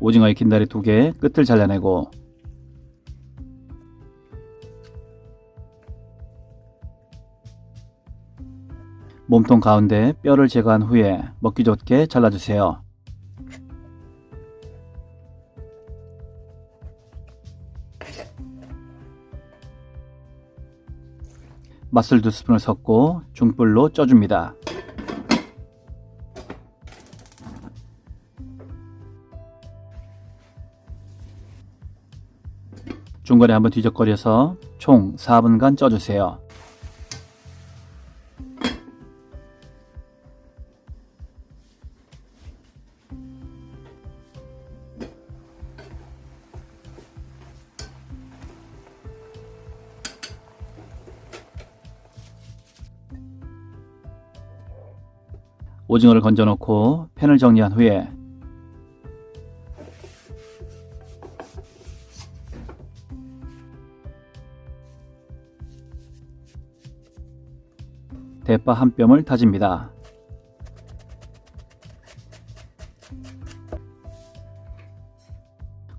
오징어의 긴다리 두 개 끝을 잘라내고 몸통 가운데 뼈를 제거한 후에 먹기 좋게 잘라주세요. 맛술 두 스푼을 섞고 중불로 쪄줍니다. 중간에 한번 뒤적거려서 총 4분간 쪄주세요. 오징어를 건져 놓고 팬을 정리한 후에 대파 한 뼘을 다집니다.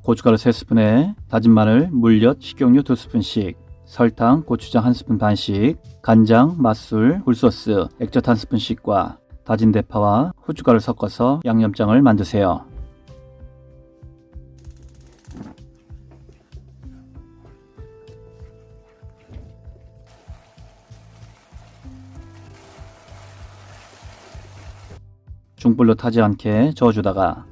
고춧가루 3스푼에 다진 마늘, 물엿, 식용유 2스푼씩, 설탕, 고추장 1스푼 반씩, 간장, 맛술, 굴소스, 액젓 1스푼씩과 다진 대파와 후춧가루 섞어서 양념장을 만드세요. 중불로 타지 않게 저어주다가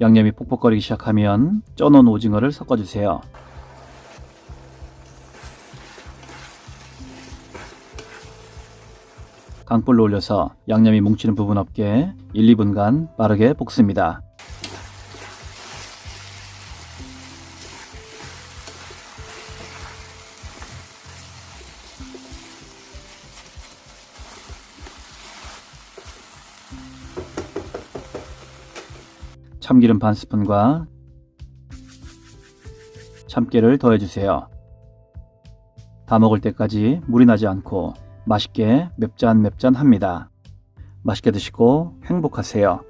양념이 폭폭거리기 시작하면 쪄놓은 오징어를 섞어주세요. 강불로 올려서 양념이 뭉치는 부분 없게 1, 2분간 빠르게 볶습니다. 참기름 반 스푼과 참깨를 더해주세요. 다 먹을 때까지 물이 나지 않고 맛있게 맵짠 맵짠 합니다. 맛있게 드시고 행복하세요.